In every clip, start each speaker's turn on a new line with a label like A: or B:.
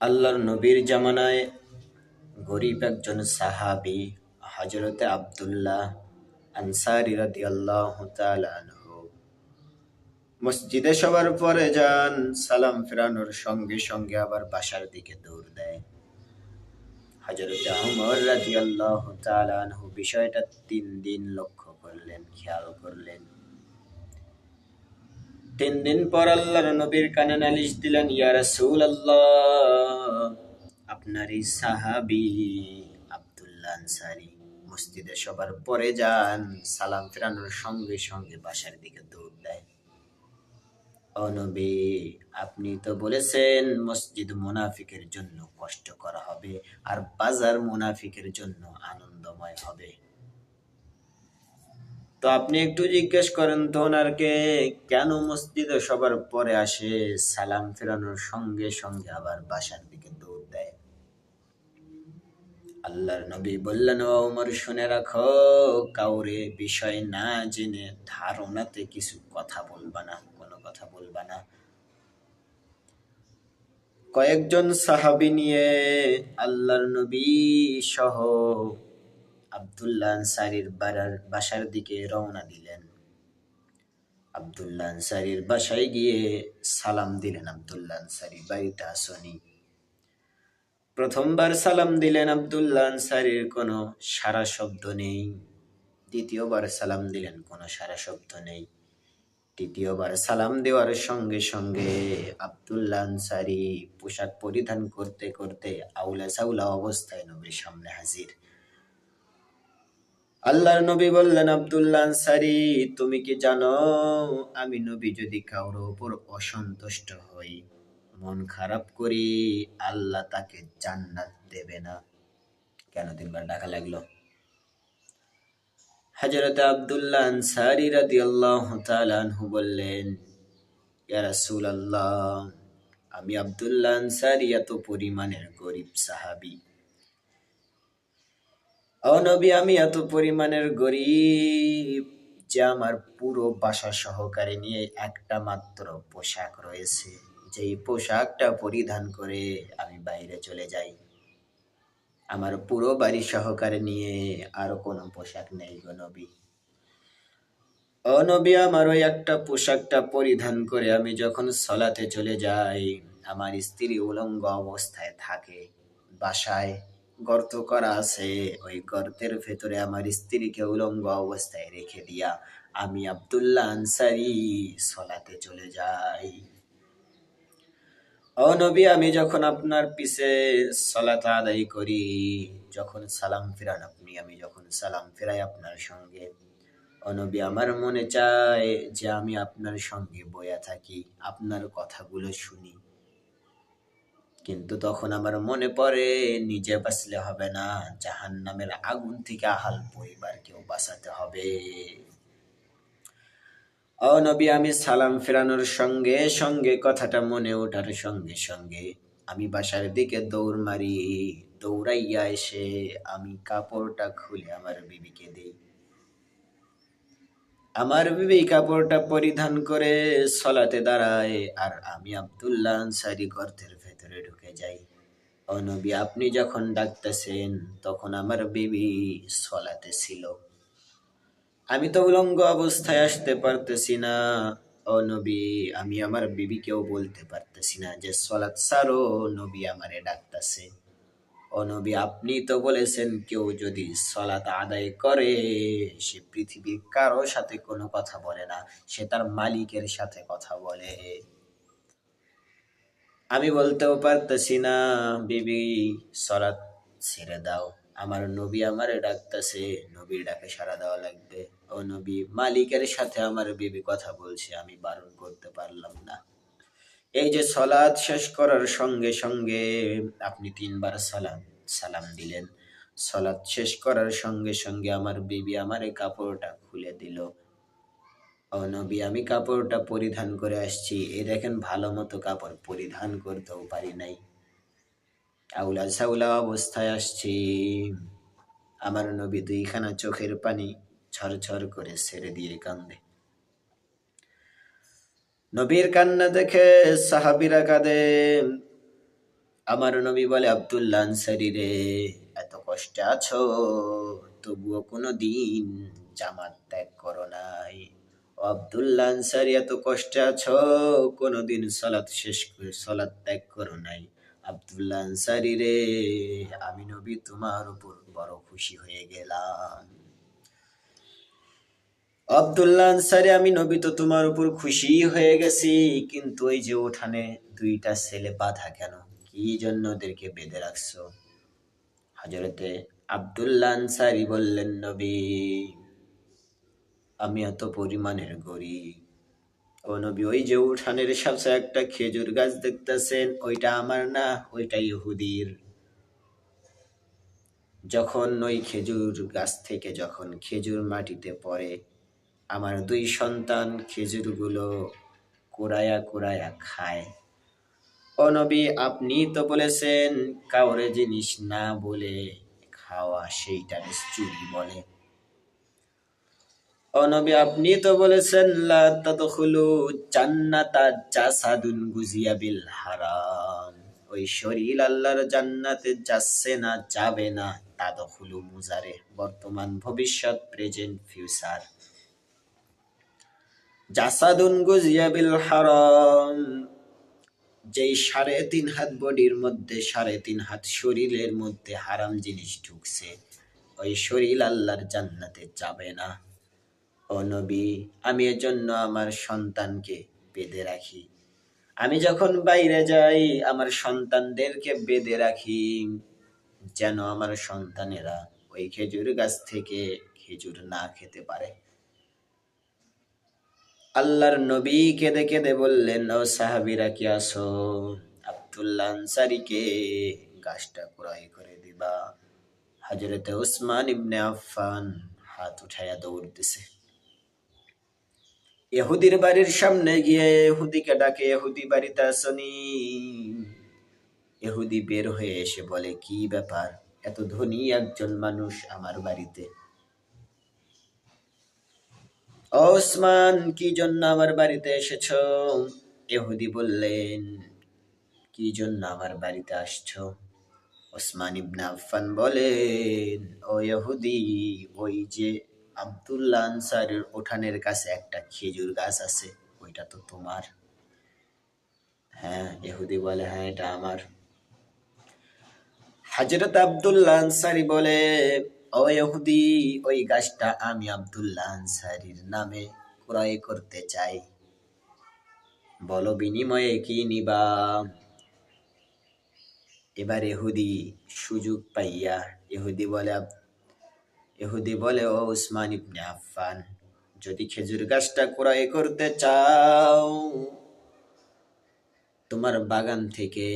A: আল্লাহর নবীর জামানায় গরিব একজন সাহাবি হজরতে আবদুল্লাহ আনসারি তাআলা আনহু। মসজিদে সবার পরে যান, সালাম ফেরানোর সঙ্গে সঙ্গে আবার বাসার দিকে দৌড় দেয়। হজরতে রাদিয়াল্লাহু তাআলা আনহু বিষয়টা তিন দিন লক্ষ্য করলেন, খেয়াল করলেন। তিন দিন পর আল্লাহর নবীর কানে নালিশ দিলেন, ইয়া রাসূলুল্লাহ। আপনার এই সাহাবি আব্দুল্লাহ আনসারি মসজিদে সবার পরে যান, সালাম ফেরানোর সঙ্গে সঙ্গে বাসার দিকে দৌড় দেয়। ও নবী, আপনি তো বলেছেন মসজিদ মুনাফিকের জন্য কষ্ট করা হবে আর বাজার মুনাফিকের জন্য আনন্দময় হবে। তো আপনি একটু জিজ্ঞেস করেন তো ওনারকে কেন মসজিদে সবার পরে আসে সালাম ফেরানোর সঙ্গে সঙ্গে আবার বাসার দিকে দৌড় দেয়? আল্লাহর নবী বললেন ওমর শুনে রাখো, কাউরে বিষয় না জেনে ধারণাতে কিছু কথা বলবা না, কোনো কথা বলবা না। কয়েকজন সাহাবি নিয়ে আল্লাহর নবী সহ আবদুল্লাহ আনসারির বাসার দিকে রওনা দিলেন। আবদুল্লাহ আনসারির বাসায় গিয়ে সালাম দিলেন আবদুল্লাহ আনসারি, বাড়িতে আসনি। প্রথমবার সালাম দিলেন আবদুল্লাহ আনসারির, কোনো সারা শব্দ নেই। দ্বিতীয়বার সালাম দিলেন, কোনো সারা শব্দ নেই। তৃতীয়বার সালাম দেওয়ার সঙ্গে সঙ্গে আবদুল্লাহ আনসারি পোশাক পরিধান করতে করতে আউলা সাউলা অবস্থায় নবীর সামনে হাজির। আল্লাহর নবী বললেন, আব্দুল্লাহ আনসারি, তুমি কি জানো, আমি নবী যদি কারোর উপর অসন্তুষ্ট হই, মন খারাপ করি, আল্লাহ তাকে জান্নাত দেবে না। কেন তিনবার ডাকা লাগল? হজরত আব্দুল্লাহ আনসারি রাদিয়াল্লাহু তাআলা আনহু বললেন, ইয়া রাসূলুল্লাহ, আমি আব্দুল্লাহ আনসারি, এত পরিমাণের গরিব সাহাবী। ও নবী আমি এত পরিমাণের গরিব যে আমার পুরো বাসা সহকারে নিয়ে একটা মাত্র পোশাক রয়েছে। যেই পোশাকটা পরিধান করে আমি বাইরে চলে যাই। আমার পুরো বাড়ি সহকারে নিয়ে আর কোনো পোশাক নেই গো নবী। ও নবী আমার ওই একটা পোশাকটা পরিধান করে আমি যখন সলাতে চলে যাই, আমার স্ত্রী উলঙ্গ অবস্থায় থাকে বাসায়। গর্ত করা আছে। ওই গর্তের ভেতরে আমার স্ত্রীকে উলঙ্গ অবস্থায় রেখে দিয়া আমি আব্দুল্লাহ আনসারি সলাতে চলে যাই। ও নবী, আমি যখন আপনার পিছে সলাত আদায় করি, যখন সালাম ফিরান আপনি, আমি যখন সালাম ফিরাই আপনার সঙ্গে। ও নবী, আমার মনে চায় যে আমি আপনার সঙ্গে বয়া থাকি, আপনার কথাগুলো শুনি। কিন্তু তখন আমার মনে পড়ে, নিজে বাঁচলে হবে না জাহান নামের আগুন থেকে আহাল পরিবারকেও বাঁচাতে হবে। ও নবী, আমি সালাম ফেরানোর সঙ্গে সঙ্গে, কথাটা মনে ওঠার সঙ্গে সঙ্গে আমি বাসার দিকে দৌড় মারি। দৌড়াইয়া এসে আমি কাপড়টা খুলে আমার বিবিকে দিই। আমার বিবি কাপড়টা পরিধান করে সলাতে দাঁড়ায়, আর আমি আব্দুল্লাহ আনসারি গর্তের ভেতরে ঢুকে যাই। ও নবী, আপনি যখন ডাকতেছেন, তখন আমার বিবি সলাতে ছিল। আমি তো উলঙ্গ অবস্থায় আসতে পারতেছি না। ও নবী, আমি আমার বিবিকেও বলতে পারতেছি না যে সলাৎ সারো, নবী আমারে ডাকতেছে। ও নবী, আপনি তো বলেছেন কেউ যদি সলাত আদায় করে, সে পৃথিবীর কারও সাথে কোনো কথা বলে না, সে তার মালিকের সাথে কথা বলে। আমি বলতেও পারতেছি না, বিবি সলাৎ ছেড়ে দাও। আমার নবী আমারে ডাকতেছে, নবীর ডাকে সারা দেওয়া লাগবে। ও নবী, মালিকের সাথে আমার বিবি কথা বলছে, আমি বারণ করতে পারলাম না। এই যে সলাদ শেষ করার সঙ্গে সঙ্গে আপনি তিনবার সালাম সালাম দিলেন। সলাদ শেষ করার সঙ্গে সঙ্গে আমার বিবি আমার কাপড়টা খুলে দিল। ও নবী, আমি কাপড়টা পরিধান করে আসছি। এ দেখেন ভালো মতো কাপড় পরিধান করতেও পারি নাই। আউলা সাউলা অবস্থায় আসছি। আমার নবী দুইখানা চোখের পানি ঝরঝর করে ছেড়ে দিয়ে কান্দে নবীর কান্না দেখে সাহাবিরা কাঁদে। আমার নবী বলে, আব্দুল্লাহ আনসারি রে, এত কষ্টে আছো, তবুও কোনো দিন জামাত ত্যাগ করো নাই। আনসারি এত কষ্টে আছো? কোনোদিন সলাৎ শেষ করে সলাৎ ত্যাগ করো নাই। আব্দুল্লাহ আনসারি রে, আমি নবী তোমার উপর বড় খুশি হয়ে গেলাম। আব্দুল্লাহ আনসারি, আমি নবী তো তোমার উপর খুশি হয়ে গেছি, কিন্তু ওই যে ওঠানে দুইটা ছেলে বাধা কেন? কি জন্য ওদেরকে বেঁধে রাখছো? হজরতে আব্দুল্লাহ আনসারি বললেন, নবী আমি এত পরিমাণের গরিব। ও নবী, ওই যে উঠানের সাথে একটা খেজুর গাছ দেখতেছেন, ওইটা আমার না, ওইটা ইহুদির। যখন ওই খেজুর গাছ থেকে যখন খেজুর মাটিতে পড়ে, আমার দুই সন্তান খেজুরগুলো কুড়ায়া কুড়ায়া খায়। ও নবী, আপনি তো বলেছেন, কাউরে জিনিস না বলে খাওয়া সেইটারে চুরি বলে। ও নবী, আপনি তো বলেছেন জাসাদুন হারাম। ওই শরীর আল্লাহর জান্নাতে যাচ্ছে না, যাবে না মুজারে। বর্তমান ভবিষ্যৎ প্রেজেন্ট ফিউচার জাসাদুন গুজিয়া হারাম। যেই সাড়ে তিন হাত বডির মধ্যে, সাড়ে তিন হাত শরীরের মধ্যে হারাম জিনিস ঢুকছে, ওই শরীর আল্লাহর জান্নাতে যাবে না। ও নবী, আমি এজন্য আমার সন্তানকে বেঁধে রাখি। আমি যখন বাইরে যাই, আমার সন্তানদেরকে বেঁধে রাখি, যেন আমার সন্তানেরা ওই খেজুর গাছ থেকে খেজুর না খেতে পারে। আল্লাহর নবী কেঁদে কেঁদে বললেন, ও সাহাবিরা, কি আসো আব্দুল্লাহ আনসারিকে গাছটা ক্রয় করে দিবা। হজরতে উসমান ইবনে আফফান হাত উঠাইয়া দৌড়তেছে এহুদির বাড়ির সামনে গিয়ে এহুদিকে ডাকে এহুদি বাড়িতে আসনি? এহুদি বের হয়ে এসে বলে, কি ব্যাপার? এত ধনী একজন মানুষ আমার বাড়িতে। ওসমান, কি জন্য আমার বাড়িতে এসেছ? এহুদি বললেন, কি জন্য আমার বাড়িতে আসছো? ওসমান ইবনে আফফান বলেন, ও ইহুদি, ওই যে আব্দুল্লাহ আনসারের ওঠানের কাছে একটা খেজুর গাছ আছে, ওইটা তো তোমার। হ্যাঁ ইহুদি বলে হ্যাঁ এটা আমার। হাজরত আব্দুল্লাহ আনসারি বলে, ও ইহুদি, ওই গাছটা আমি আব্দুল্লাহ আনসারির নামে ক্রয় করতে চাই। বলো বিনিময়ে কি নিবা? এবার এহুদি সুযোগ পাইয়া এহুদি বলে এহুদি বলে, ও উসমান ইবনে আফফান, যদি খেজুর গাছটা ক্রয় করতে চাও, তোমার বাগান থেকে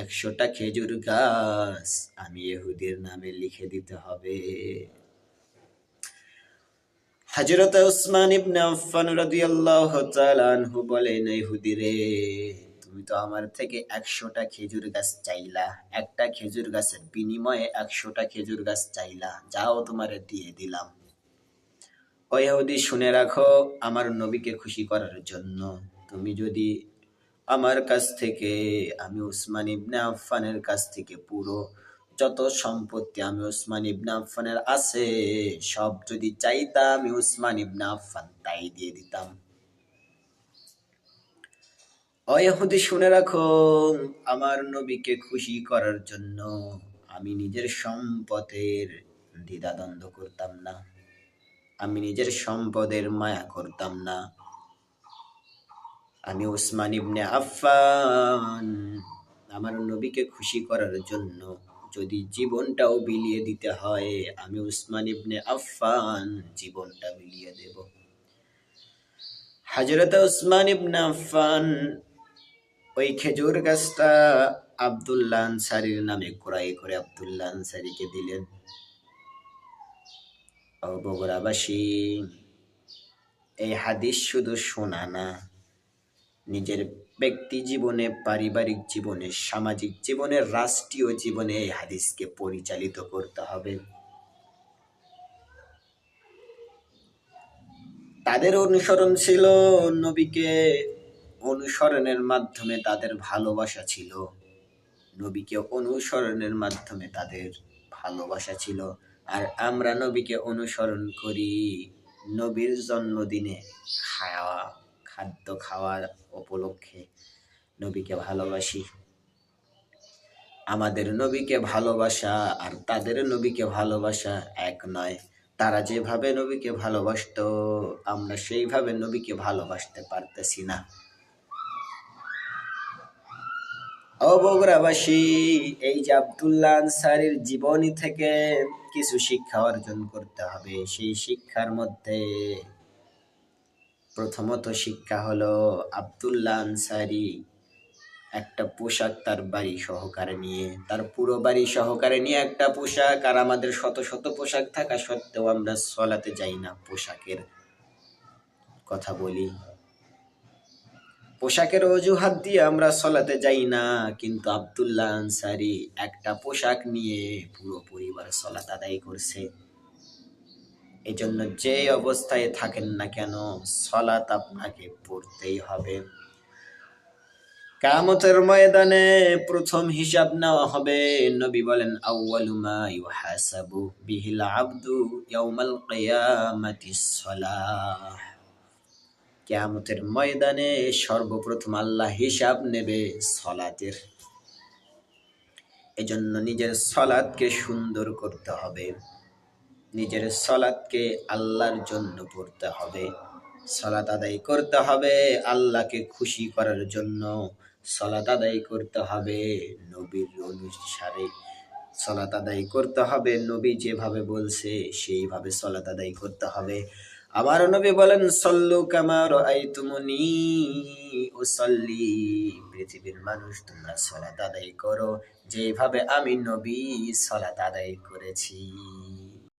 A: একশোটা খেজুর গাছ আমি এহুদির নামে লিখে দিতে হবে। হজরত উসমান ইবনে আফফান রাদিয়াল্লাহু তাআলা আনহু বলেন ইহুদি রে তুমি তো আমার থেকে একশোটা খেজুর গাছ চাইলা। একটা খেজুর গাছের বিনিময়ে একশোটা খেজুর গাছ চাইলা, যাও তোমারে দিয়ে দিলাম। ও ইহুদি, শুনে রাখো, আমার নবীকে খুশি করার জন্য। তুমি যদি আমার কাছ থেকে, আমি উসমান ইবনে আফফানের কাছ থেকে পুরো যত সম্পত্তি আমি উসমান ইবনে আফফানের আছে, সব যদি চাইতাম আমি উসমান ইবনে আফফান তাই দিয়ে দিতাম। অয়হুদি শুনে রাখো, আমার নবীকে খুশি করার জন্য আমি নিজের সম্পদের দ্বিধাদ্বন্দ্ব করতাম না। আমি নিজের সম্পদের মায়া করতাম না। আমি উসমান ইবনে আফফান। আমার নবীকে খুশি করার জন্য যদি জীবনটাও বিলিয়ে দিতে হয়, আমি উসমান ইবনে আফফান জীবনটা বিলিয়ে দেব। হাজরত উসমান ইবনে আফফান ওই খেজুর গাছটা আবদুল্লাহ আনসারির নামে ক্রয় করে আবদুল্লাহ আনসারিকে দিলেন। বগুড়াবাসী, এই হাদিস শুধু শোনা না, নিজের ব্যক্তি জীবনে, পারিবারিক জীবনে, সামাজিক জীবনে, রাষ্ট্রীয় জীবনে এই হাদিসকে পরিচালিত করতে হবে। তাদের অনুসরণ ছিল নবীকে অনুসরণের মাধ্যমে তাদের ভালোবাসা ছিল। নবীকে অনুসরণের মাধ্যমে তাদের ভালোবাসা ছিল। আর আমরা নবীকে অনুসরণ করি নবীর জন্মদিনে খাওয়া খাদ্য খাওয়ার উপলক্ষে নবীকে ভালোবাসি। আমাদের নবীকে ভালোবাসা আর তাদের নবীকে ভালোবাসা এক নয়। তারা যেভাবে নবীকে ভালোবাসতো, আমরা সেইভাবে নবীকে ভালোবাসতে পারতেছি না। ও বগুড়াবাসী এই যে আবদুল্লাহ আনসারির জীবনী থেকে কিছু শিক্ষা অর্জন করতে হবে। সেই শিক্ষার মধ্যে প্রথমত শিক্ষা হলো আবদুল্লাহ আনসারি একটা পোশাক তার বাড়ি সহকারে নিয়ে, তার পুরো বাড়ি সহকারে নিয়ে একটা পোশাক, আর আমাদের শত শত পোশাক থাকা সত্ত্বেও আমরা সলাতে যাই না পোশাকের কথা বলি। পোশাকের অজুহাত দিয়ে আমরা সলাতে যাই না, কিন্তু আবদুল্লাহ আনসারি একটা পোশাক নিয়ে পুরো পরিবার সলাত আদায় করছে। এজন্য যে অবস্থায় থাকেন না কেন সলাত আপনাকে পড়তেই হবে। কামতের ময়দানে প্রথম হিসাব নেওয়া হবে। নবী বলেন, আউয়ালু মা ইউহাসাবু বিহিল আবদু ইয়াউমাল কিয়ামতের ময়দানে সর্বপ্রথম আল্লাহ হিসাব নেবে সলাতের। এজন্য নিজের সলাদকে সুন্দর করতে হবে। নিজের সলাদকে আল্লাহর জন্য পড়তে হবে। সলাত আদায় করতে হবে আল্লাহকে খুশি করার জন্য। সলাত আদায় করতে হবে নবীর অনুসারে। সলাত আদায় করতে হবে, নবী যেভাবে বলছে সেইভাবে সলাত আদায় করতে হবে। আমার নবী বলেন, সল্লু কামার আই তুমনি ও সল্লি পৃথিবীর মানুষ, তোমরা সলাত আদায় করো। যেভাবে আমি নবী সলাত আদায় করেছি।